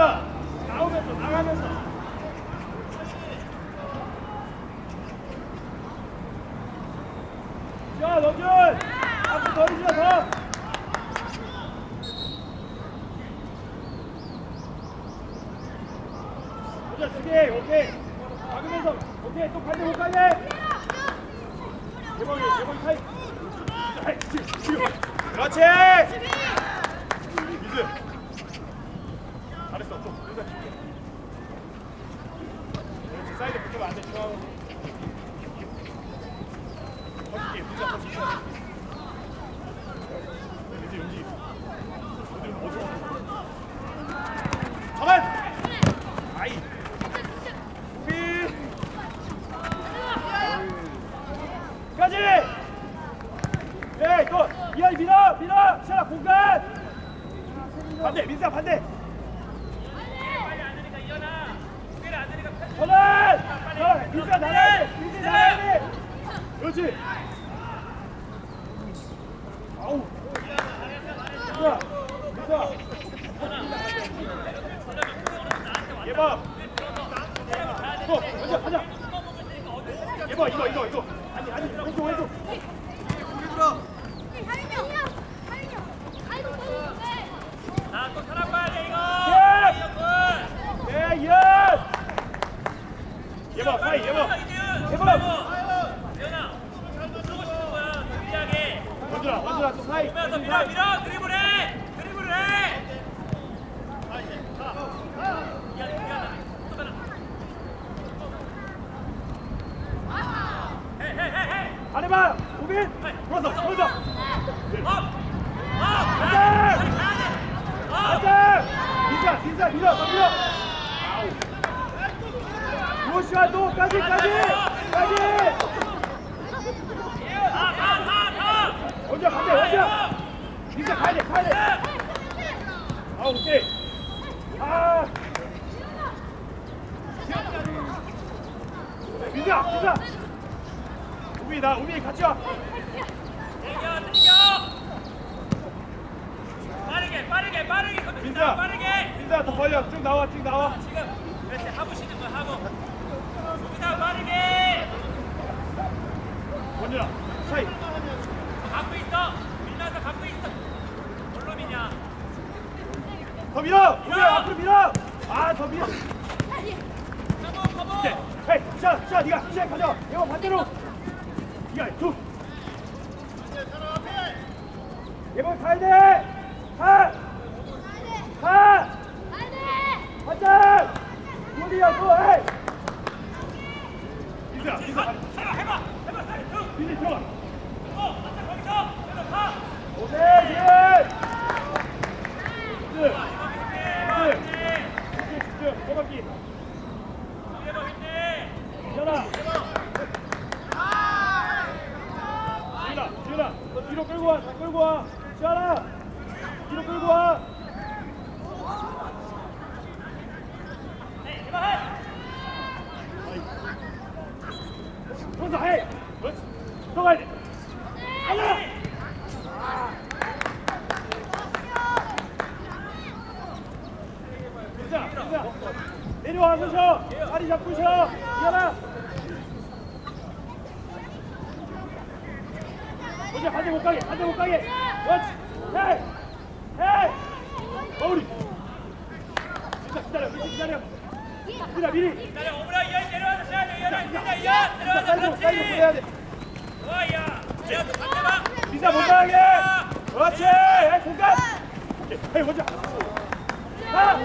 이현아 나오면서 나가면서. 자 너준 앞으로 더 해주자 더 보자 두개 오케이 막으면서 오케이 또 반대 못 가게 대박이 대박이 지금, 지금. 그렇지! 미즈 잘했어. 좀 인사 줄게. 그렇지 사이드 붙으면 또 이하이 밀어, 밀어, 시아 공간. 반대, 민사 반대. 전환, 민사 나가야 돼, 민사 나가야 돼. 그렇지. 아우. 민사, 민사. 예봐. 또, 가자, 가자. 예봐, 이거, 이거, 이거. 아니, 아니, 왼쪽, 왼쪽. 나또 사람 봐야 돼 이거. 예! 예, 예! 예봐, 사이, 예봐. 예봐. 연아, 쓰고 싶은 거야. 준비하게. 원준아, 원준아, 또 사이. 보면서 원준 밀어 사이. 밀어 드리블해 드리블을 해. 미안 미안. 또 가라. 헤헤헤헤. 안 해봐, 우빈. 불었어, 불었어. 업. 업. 가자! 가야 돼. 가야 돼. 업. 가자! 민사, 민사, 밀어, 더 밀어. 무엇이야, 너, 까지, 까지! 까지! 가, 가, 가, 가. 원준아, 반대, 원준아. 민사, 가야 돼, 가야 돼. 아, 오케이. 아. 민사, 민사. 우빈, 나, 우빈 같이 와. 당겨 당겨. 빠르게 빠르게 빠르게. 민사. 빠르게. 민사, 더 벌려. 쭉 나와, 쭉 나와. 지금 그렇지 하고 쉬는 거야 하고. 여기다 빠르게. 원준아, 사이. 갖고 있어. 밀면서 갖고 있어. 뭘로 미냐? 더 밀어! 우빈 앞으로 밀어! 아, 더 밀어. 커버 커버. 헤이, 자, 자, 네가 시작 가져. 이거 반대로. 가야 돼. 가. 가. 또. 해봐 해봐 해봐. 들어가. 어, 거기서. 가. 해봐 힘내. 지현아. 지현아, 지현아, 너 뒤로 끌고 와, 다 끌고 와. 지현아, 뒤로 끌고 와. 네, 해봐 해. 손서 해. 그렇지. 더 가야 돼. 가자. 민수야, 민수야. 내려와서 쉬어. 자리 잡고 쉬어. 지현아. 먼저 반대 못 가게, 반대 못 가게. 그렇지. 헤이, 헤이. 마무리. 민수 기다려, 기다려. 민수야 미리. 기다려 오므라 이현 내려 사이드, 사이드 보내야 돼. 야. 민사 못 나가게. 그렇지. 에이, 공간. 헤이 먼저. 가, 가.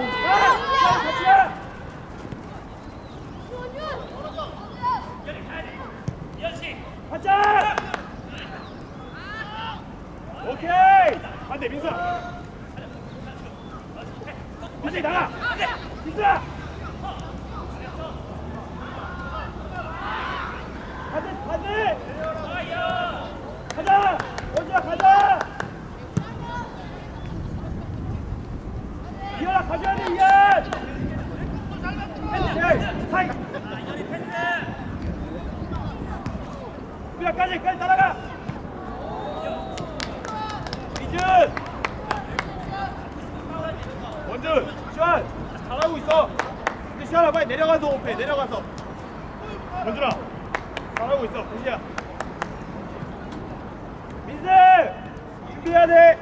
자, 같이 가. 가자. 오케이. 반대 민사. 민사 나가. 민사. 반대 반대. 좋아 야. 가자. 먼저 가자. 이현아 가져야 돼. 오케이. 사이. 우리까지 까지 따라가. 이준. 원준. 션. 있어. 근데 시원아 빨리 내려가서 오페 내려가서. 원준아 잘하고 있어. 민지야. 민세 준비해야 돼.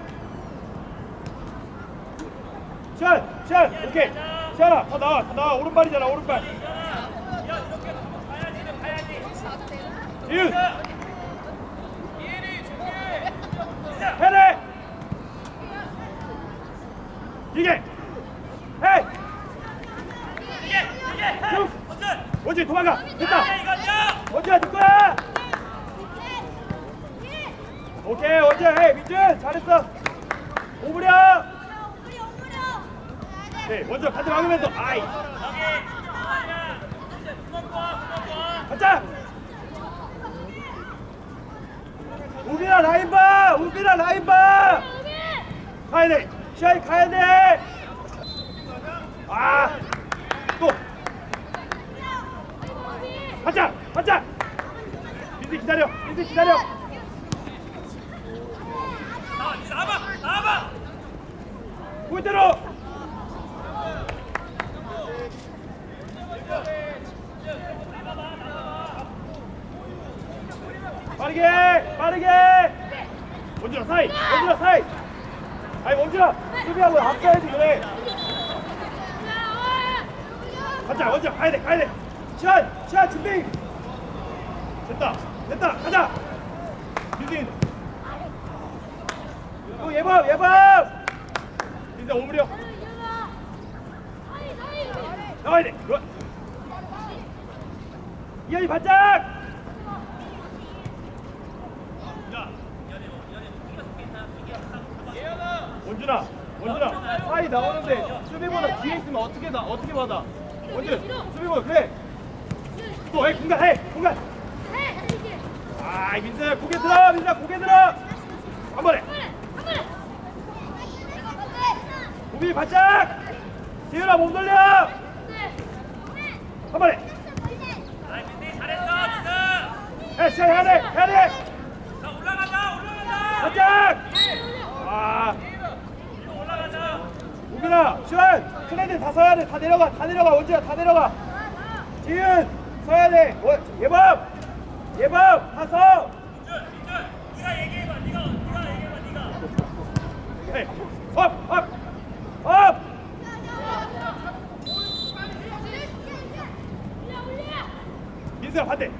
시원 시원 오케이. 시원아 더 나와 더 나와 오른발이잖아 오른발. 야 이렇게 가야지 가야지 지윤 이리 준비해 해야 돼. 이게 해. 이게 이게 쭉. 원준 원준 도망가. 아 됐다. 이거죠 원준아 네 거야. 오케이 헤이 민준 잘했어. 오브려. 네 원준 반대 막으면서 아이 가자. 우빈아 라인 봐. 우빈아 라인 봐. 가야 돼. 시아이 가야 돼. 아 또. 가자 가자. 민수 기다려. 민수 기다려. 나와 나와봐 나와봐 골대로. 빠르게 빠르게. 원준아 사이. 원준아 사이. 아니 원준아 수비하고 앞서야지 그래. 가자 원준아 가야 돼 가야 돼. 시간 시간 준비. 됐다 됐다 가자. 민수 인. 또 예방 예방. 민수 오므려. 나와야 돼. 굿. 이현이 바짝. 원준아, 원준아, 사이 나오는데 수비보다 뒤에 있으면 어떻게 나 어떻게 받아? 원준, 수비보다 그래. 또 해, 공간 해, 공간. 아, 민서야 고개 들어, 민서야 고개 들어. 한 번에. 고비 바짝. 지윤아 몸 돌려. 한 번에. 아 민세 잘했어 민수 해, 시작 해야 돼, 해야 돼. 자 올라가자 올라가자 바짝. 아, 또 올라가자 우빈아, 시원, 큰 애들 다 서야 돼, 다 내려가, 다 내려가, 원주야, 다 내려가. 지윤, 서야 돼. 원, 예범, 예범, 다 서. 민준 민준 네가 얘기해봐 네가 네가 얘기해봐 네가 업, 업. 민수야 반대.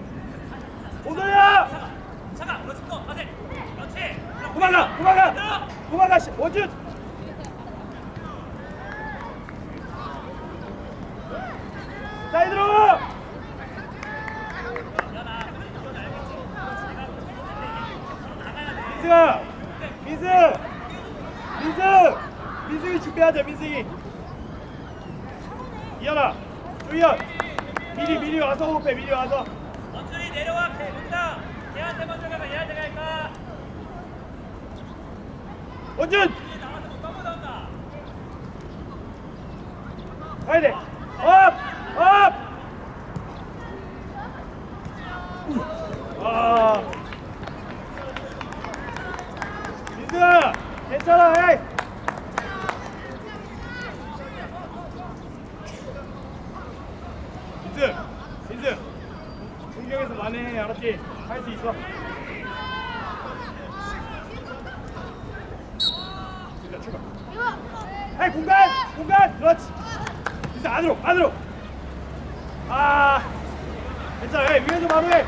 오돌려. 잠깐 그렇지 또 가세 그렇지 도망가, 도망가, 도망가, 씨, 원준. 사이드로. 민수야, 민수, 민수, 민수이 준비하자, 민수이. 이현아, 조이현, 미리 미리 와서 호흡해, 미리 와서. 원준이 내려와 걔 문다 걔한테 먼저 가봐 얘한테 갈까 원준, 원준이 나와서 못 넘어간다 가야 돼. 업, 업. 아, 민수야, 괜찮아, 에이. 민수, 민수, 공격에서 만회해, 알았지? 할 수 있어. 헤이 공간! 공간! 그렇지. 민수 안으로 안으로. 아 괜찮아. 헤이 위에서 바로 해.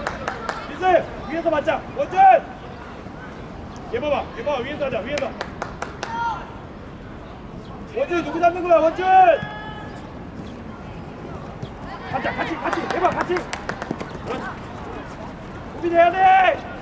민수 위에서 맞자. 원준! 얘 봐봐 얘 봐봐. 위에서 하자 위에서. 원준 누구 잡는 거야 원준? 가자 같이 같이. 해봐 같이. 그렇지 준비돼야 돼